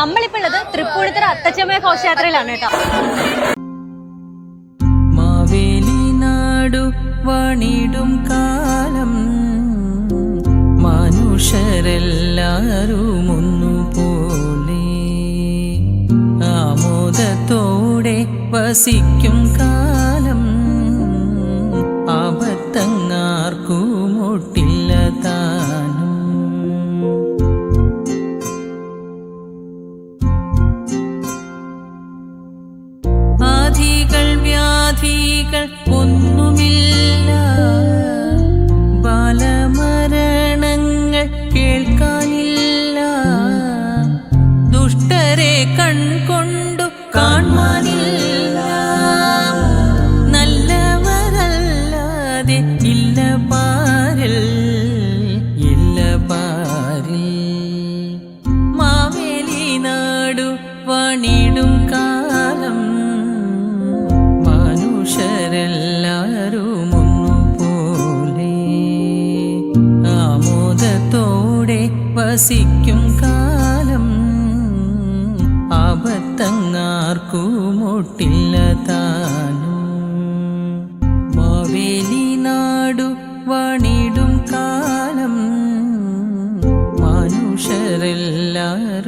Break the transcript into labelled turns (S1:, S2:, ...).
S1: നമ്മളിപ്പോ ഉള്ളത് തൃപ്പൂണിത്തറ അത്തച്ചമയ ഘോഷയാത്രയിലാണ് കേട്ടോ.
S2: മാവേലി നാടു വണിടും കാലം. മനുഷ്യരെല്ലാരും ഒന്നുപോലെ ആമോദത്തോടെ വസിക്കും കാലം ആധികൾ വ്യാധികൾ ഒന്നുമില്ല. ബാലമരണങ്ങൾ കേൾക്കാനില്ല. ദുഷ്ടരെ കൺകൊണ്ടു കാണാനില്ല നല്ലവരല്ലാതെ ഇല്ല പാരിൽ ഇല്ല പാരിൽ. മാവേലി നാടു വണിടും കാലം വസിക്കും കാലം അബദ്ധങ്ങാർക്കുമൊട്ടില്ല താനും മാവേലി നാടു വണി